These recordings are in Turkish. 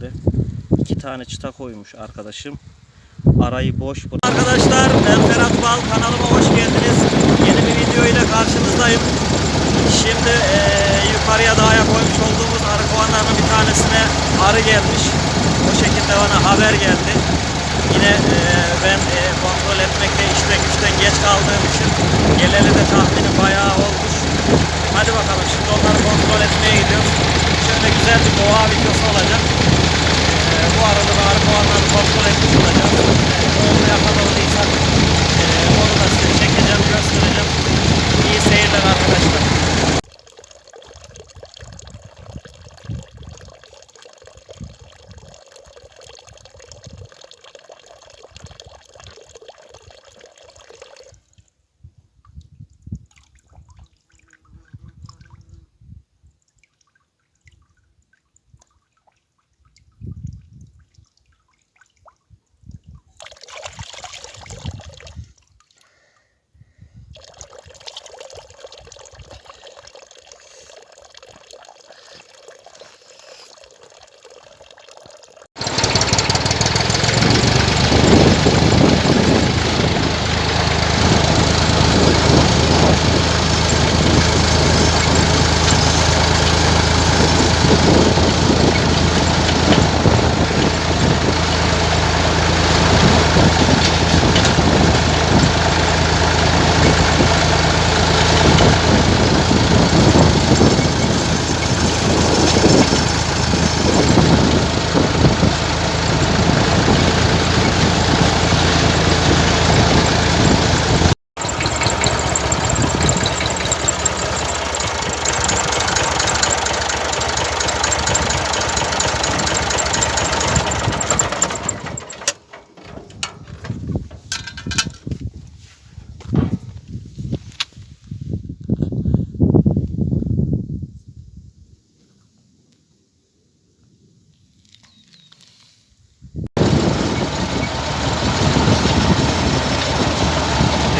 şekilde. İki tane çıta koymuş arkadaşım. Arayı boş. Arkadaşlar ben Ferhat Bal kanalıma hoş geldiniz. Yeni bir video ile karşınızdayım. Şimdi eee, yukarıya dağa koymuş olduğumuz arı kovanlarının bir tanesine arı gelmiş. O şekilde bana haber geldi. Yine eee, ben eee, kontrol etmekte işte güçten geç kaldığım için geleli de tahminim bayağı olmuş. Hadi bakalım şimdi onları kontrol etmeye gidiyoruz. Şöyle güzel bir doğa videosu olacak. Eee, bu arada da arı kovanlarını kontrol etmiş olacağım. Eee, onu yakaladıysak eee, onu da size çekeceğim, göstereceğim. İyi seyirler arkadaşlar.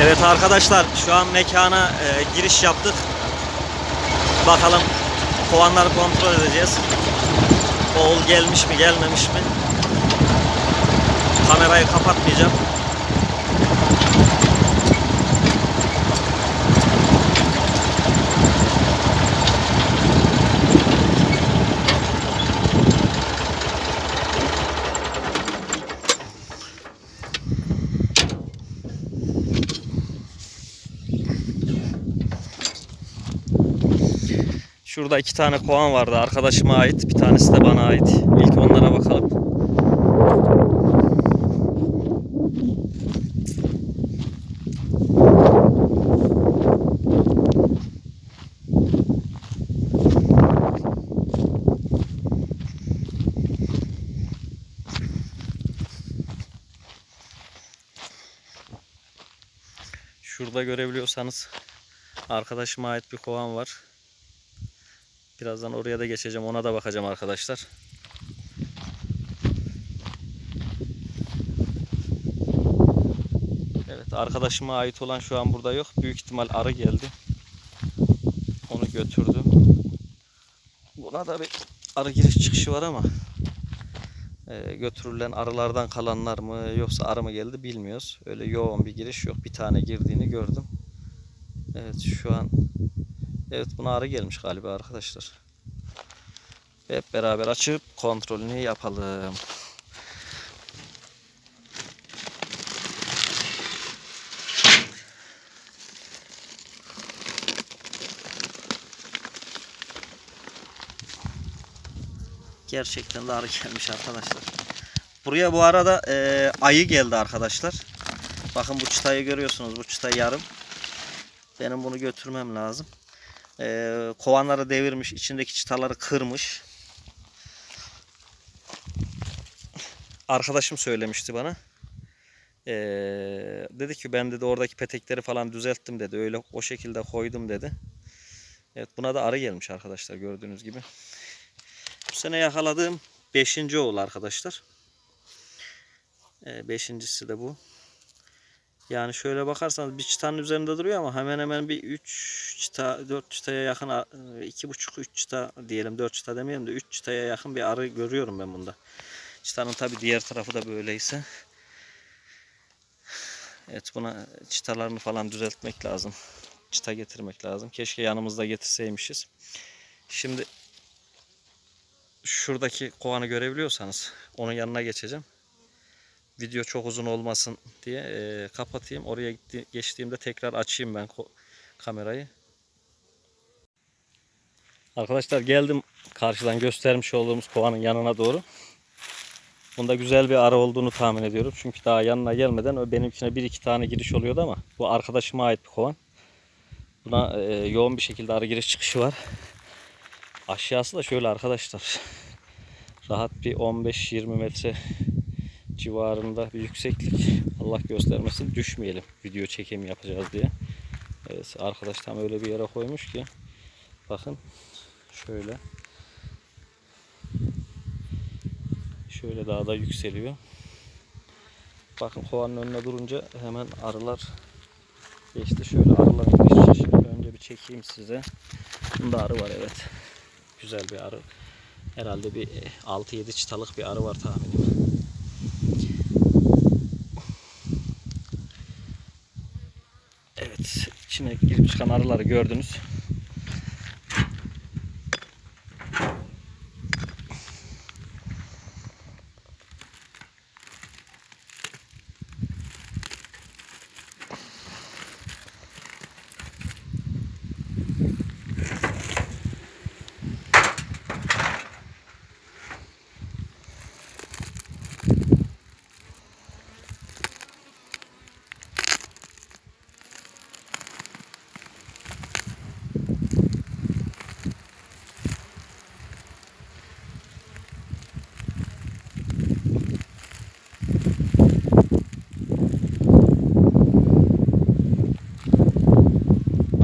Evet arkadaşlar şu an mekana e, giriş yaptık. Bakalım kovanları kontrol edeceğiz. Oğul gelmiş mi gelmemiş mi? Kamerayı kapatmayacağım. Şurada iki tane kovan vardı. Arkadaşıma ait. Bir tanesi de bana ait. İlk onlara bakalım. Şurada görebiliyorsanız arkadaşıma ait bir kovan var. Birazdan oraya da geçeceğim. Ona da bakacağım arkadaşlar. Evet arkadaşıma ait olan şu an burada yok. Büyük ihtimal arı geldi. Onu götürdü. Buna da bir arı giriş çıkışı var ama e, götürülen arılardan kalanlar mı yoksa arı mı geldi bilmiyoruz. Öyle yoğun bir giriş yok. Bir tane girdiğini gördüm. Evet şu an Evet buna arı gelmiş galiba arkadaşlar. Hep beraber açıp kontrolünü yapalım. Gerçekten de arı gelmiş arkadaşlar. Buraya bu arada e, ayı geldi arkadaşlar. Bakın bu çıtayı görüyorsunuz. Bu çıta yarım. Benim bunu götürmem lazım. Ee, kovanları devirmiş, içindeki çıtaları kırmış. Arkadaşım söylemişti bana. Ee, dedi ki ben dedi oradaki petekleri falan düzelttim dedi. Öyle o şekilde koydum dedi. Evet buna da arı gelmiş arkadaşlar gördüğünüz gibi. Bu sene yakaladığım 5. oğul arkadaşlar. Ee, beşincisi de bu. Yani şöyle bakarsanız bir çıtanın üzerinde duruyor ama hemen hemen bir 3 çıta 4 çıtaya yakın 2,5 3 çıta diyelim 4 çıta demeyelim de 3 çıtaya yakın bir arı görüyorum ben bunda. Çıtanın tabi diğer tarafı da böyleyse. Evet buna çıtalarını falan düzeltmek lazım. Çıta getirmek lazım. Keşke yanımızda getirseymişiz. Şimdi şuradaki kovanı görebiliyorsanız onun yanına geçeceğim. Video çok uzun olmasın diye e, kapatayım. Oraya gitti, geçtiğimde tekrar açayım ben kamerayı. Arkadaşlar geldim karşıdan göstermiş olduğumuz kovanın yanına doğru. Bunda güzel bir arı olduğunu tahmin ediyorum. Çünkü daha yanına gelmeden o benimkine bir iki tane giriş oluyordu ama bu arkadaşıma ait bir kovan. Buna e, yoğun bir şekilde arı giriş çıkışı var. Aşağısı da şöyle arkadaşlar. Rahat bir 15-20 metre civarında bir yükseklik. Allah göstermesin düşmeyelim video çekimi yapacağız diye. Evet arkadaş tam öyle bir yere koymuş ki. Bakın şöyle. Şöyle daha da yükseliyor. Bakın kovanın önüne durunca hemen arılar geçti. Şöyle arıların iç çeşini önce bir çekeyim size. Bunda arı var evet. Güzel bir arı. Herhalde bir 6-7 çıtalık bir arı var tahminim. Evet, içine girip çıkan arıları gördünüz.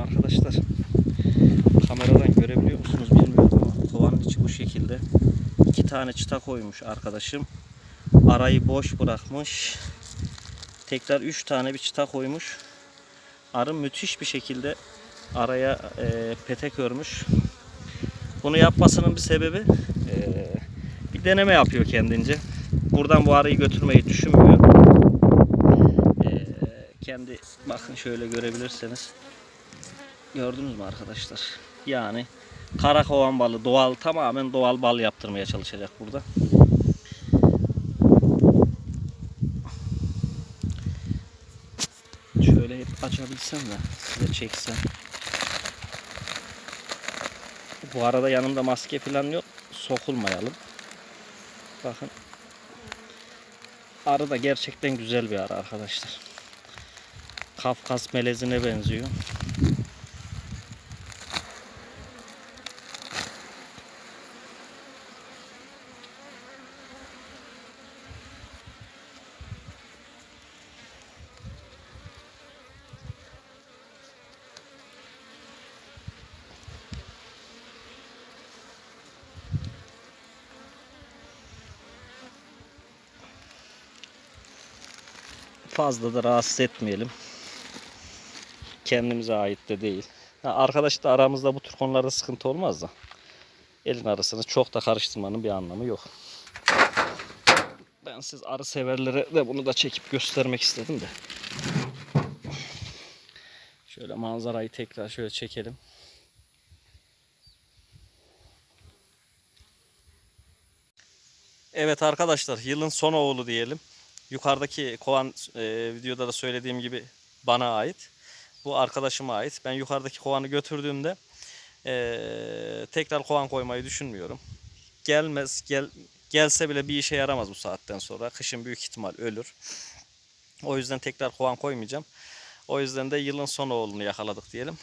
Arkadaşlar kameradan görebiliyor musunuz bilmiyorum ama kovanın içi bu şekilde. İki tane çıta koymuş arkadaşım. Arayı boş bırakmış. Tekrar üç tane bir çıta koymuş. Arı müthiş bir şekilde araya e, petek örmüş. Bunu yapmasının bir sebebi e, bir deneme yapıyor kendince. Buradan bu arıyı götürmeyi düşünmüyor. E, kendi bakın şöyle görebilirseniz. Gördünüz mü arkadaşlar? Yani karakovan balı doğal tamamen doğal bal yaptırmaya çalışacak burada. Şöyle hep açabilsem de size çeksem. Bu arada yanımda maske falan yok. Sokulmayalım. Bakın. Arı da gerçekten güzel bir arı arkadaşlar. Kafkas melezine benziyor. Fazla da rahatsız etmeyelim. Kendimize ait de değil. Ha, arkadaş da aramızda bu tür konularda sıkıntı olmaz da. Elin arasını çok da karıştırmanın bir anlamı yok. Ben siz arı severlere de bunu da çekip göstermek istedim de. Şöyle manzarayı tekrar şöyle çekelim. Evet arkadaşlar yılın son oğlu diyelim. Yukarıdaki kovan e, videoda da söylediğim gibi bana ait. Bu arkadaşıma ait. Ben yukarıdaki kovanı götürdüğümde e, tekrar kovan koymayı düşünmüyorum. Gelmez, gel gelse bile bir işe yaramaz bu saatten sonra. Kışın büyük ihtimal ölür. O yüzden tekrar kovan koymayacağım. O yüzden de yılın son oğlunu yakaladık diyelim.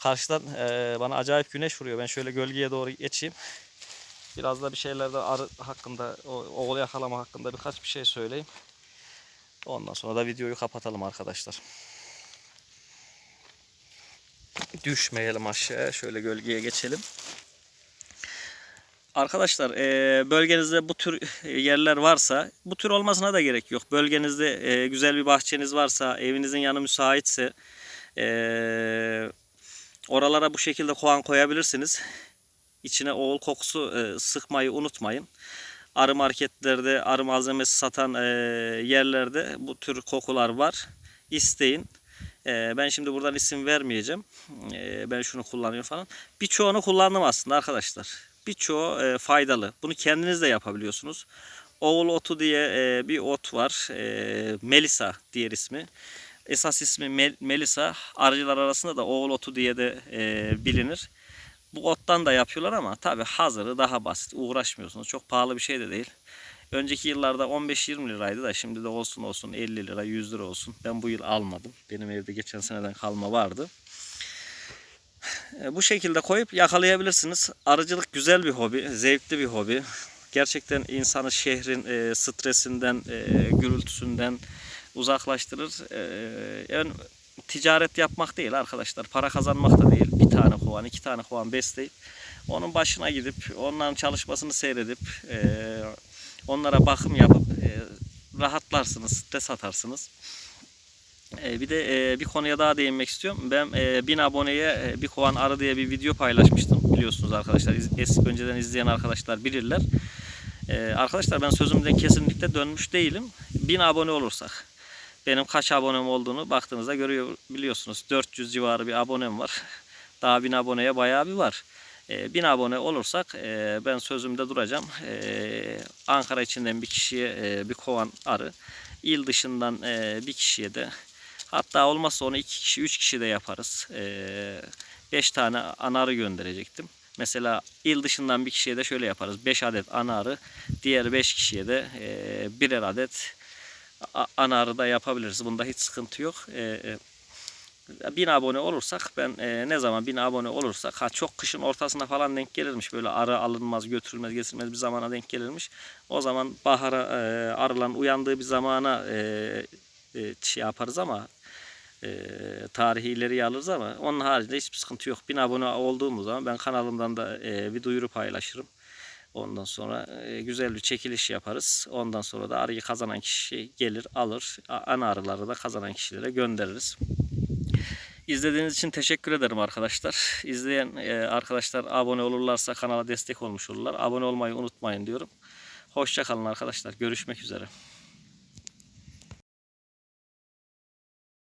Karşıdan e, bana acayip güneş vuruyor. Ben şöyle gölgeye doğru geçeyim. Biraz da bir şeylerden arı hakkında, oğlu yakalama hakkında birkaç bir şey söyleyeyim. Ondan sonra da videoyu kapatalım arkadaşlar. Düşmeyelim aşağıya. Şöyle gölgeye geçelim. Arkadaşlar e, bölgenizde bu tür yerler varsa bu tür olmasına da gerek yok. Bölgenizde e, güzel bir bahçeniz varsa evinizin yanı müsaitse e, oralara bu şekilde kovan koyabilirsiniz. İçine oğul kokusu e, sıkmayı unutmayın. Arı marketlerde arı malzemesi satan e, yerlerde bu tür kokular var. İsteyin. E, ben şimdi buradan isim vermeyeceğim. E, ben şunu kullanıyorum falan. Birçoğunu kullandım aslında arkadaşlar. Birçoğu e, faydalı. Bunu kendiniz de yapabiliyorsunuz. Oğul otu diye e, bir ot var. E, Melisa diğer ismi. Esas ismi Mel- Melisa. Arıcılar arasında da oğul otu diye de e, bilinir. Bu ottan da yapıyorlar ama tabi hazırı daha basit. Uğraşmıyorsunuz. Çok pahalı bir şey de değil. Önceki yıllarda 15-20 liraydı da şimdi de olsun olsun 50 lira 100 lira olsun. Ben bu yıl almadım. Benim evde geçen seneden kalma vardı. E, Bu şekilde koyup yakalayabilirsiniz. Arıcılık güzel bir hobi, zevkli bir hobi. Gerçekten insanı şehrin e, stresinden, e, gürültüsünden uzaklaştırır. E, yani ticaret yapmak değil arkadaşlar, para kazanmak da değil. Kovan, iki tane kovan besleyip onun başına gidip onların çalışmasını seyredip e, onlara bakım yapıp e, rahatlarsınız, stres atarsınız. E, bir de e, bir konuya daha değinmek istiyorum. Ben e, 1000 aboneye e, bir kovan arı diye bir video paylaşmıştım. Biliyorsunuz arkadaşlar. Eski önceden izleyen arkadaşlar bilirler. E, arkadaşlar ben sözümden kesinlikle dönmüş değilim. 1000 abone olursak benim kaç abonem olduğunu baktığınızda görüyor biliyorsunuz. 400 civarı bir abonem var. Daha 1000 aboneye bayağı bir var. E, 1000 abone olursak e, ben sözümde duracağım. E, Ankara içinden bir kişiye e, bir kovan arı. il dışından e, bir kişiye de hatta olmazsa onu iki kişi, üç kişi de yaparız. E, beş tane ana arı gönderecektim. Mesela il dışından bir kişiye de şöyle yaparız. 5 adet ana arı, diğer 5 kişiye de birer adet ana arı da yapabiliriz. Bunda hiç sıkıntı yok. 1000 abone olursak ben e, ne zaman 1000 abone olursak ha çok kışın ortasına falan denk gelirmiş böyle arı alınmaz götürülmez getirmez bir zamana denk gelirmiş. O zaman bahara e, arıların uyandığı bir zamana e, e, şey yaparız ama e, tarihi ileriye alırız ama onun haricinde hiçbir sıkıntı yok. 1000 abone olduğumuz zaman ben kanalımdan da e, bir duyuru paylaşırım. Ondan sonra e, güzel bir çekiliş yaparız. Ondan sonra da arıyı kazanan kişi gelir alır. Ana arıları da kazanan kişilere göndeririz. İzlediğiniz için teşekkür ederim arkadaşlar. İzleyen e, arkadaşlar abone olurlarsa kanala destek olmuş olurlar. Abone olmayı unutmayın diyorum. Hoşça kalın arkadaşlar. Görüşmek üzere.